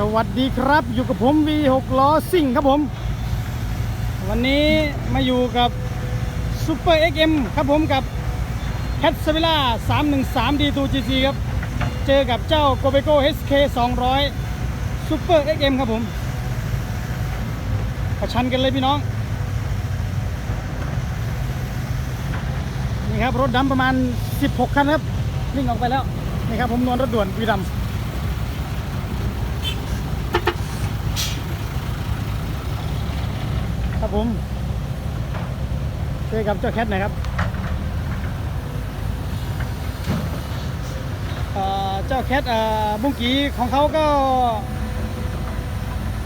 สวัสดีครับอยู่กับผม V6 ล้อซิ่งครับผม วันนี้มาอยู่กับ Super XM ครับผมกับ c a t s v i l l a 313 D2 GC ครับ เจอกับเจ้า g o b e c o HK 200 Super XM ครับผมประชันกันเลยพี่น้อง นี่ครับ รถดำประมาณ 16 คันครับวิ่งออกไปแล้ว นี่ครับผมนวลรถด่วนวีดำ ครับผมเจอกับเจ้าแคทหนะครับเจ้าแคทบุ้งกีของเขาก็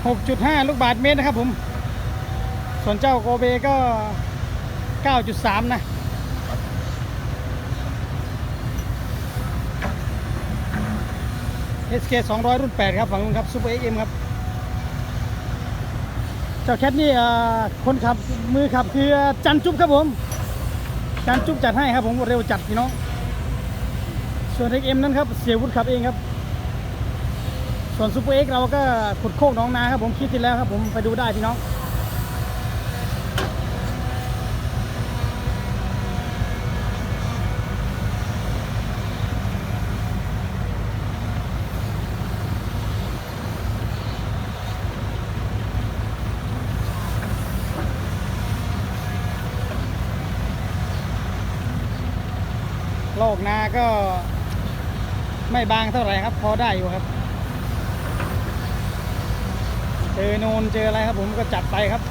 6.5 ลูกบาทเมตรนะครับผม ส่วนเจ้าโกเบก็ 9.3 นะ SK 200รุ่น8ครับ ฝั่งนู้นครับ Super XM ครับ จ้าแคทนี่คนขับมือขับคือจันจุ๊บครับผมจันจุ๊บจัดให้ครับผมเร็วจัดพี่น้องส่วนเอ็กเอ็มนั้นครับเสียวุฒิขับเองครับ ส่วนซูเปอร์เอ็กเราก็ขุดโคกน้องนาครับผมคิดที่แล้วครับผมไปดูได้พี่น้อง โลกนาก็ไม่บางเท่าไหร่ครับ พอได้อยู่ครับ เจอโนนเจออะไรครับผมก็จัดไปครับ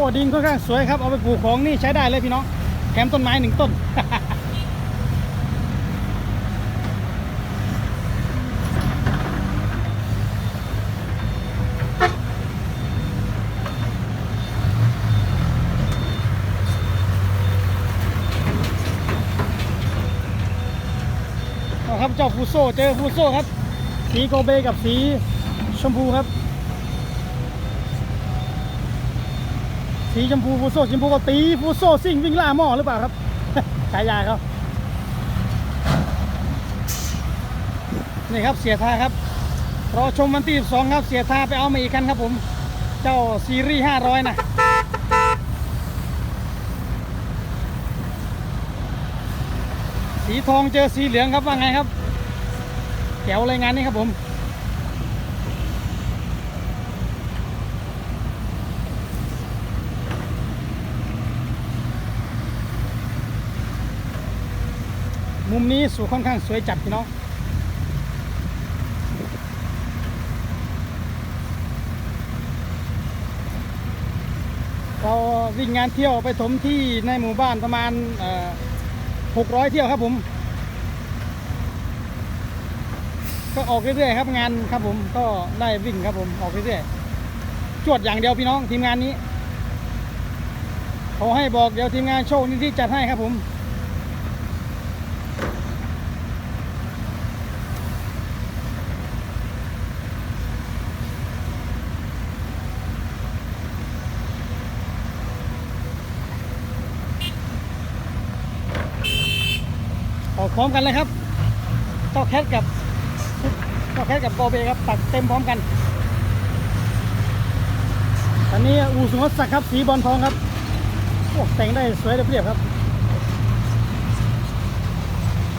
อ้ดินค่อนข้างสวยครับ เอาไปปลูกของนี่ใช้ได้เลยพี่น้องแถมต้นไม้หนึ่งต้น ครับเจ้าฟูโซเจอฟูโซครับ สีโกเบกับสีชมพูครับ สีชมพูฟูโซชมพูก็ตีฟูโซซิ่งวิ่งล่าหม้อหรือเปล่าครับฉายาเขานี่ครับเสียท่าครับรอชมวันที่12ครับ เสียท่าไปเอามาอีกคันครับผม เจ้าซีรีส์500 นะสีทองเจอสีเหลืองครับว่าไงครับแถวรายงานนี้ครับผม มุมนี้สูงค่อนข้างสวยจัดพี่น้องเราวิ่งงานเที่ยวไปถมที่ในหมู่บ้านประมาณ600 เที่ยวครับผม ก็ออกเรื่อยๆครับงานครับผมก็ได้วิ่งครับผมออกเรื่อยๆจวดอย่างเดียวพี่น้องทีมงานนี้เขาให้บอกเดี๋ยวทีมงานโชคนี้ที่จัดให้ครับผม ออกพร้อมกันเลยครับเจ้าแคทกับเจ้าแคทกับโกเบครับตัดเต็มพร้อมกันอันนี้อูสุงศักดิ์ครับสีบอลทองครับโอ้แต่งได้สวยได้เรียบครับ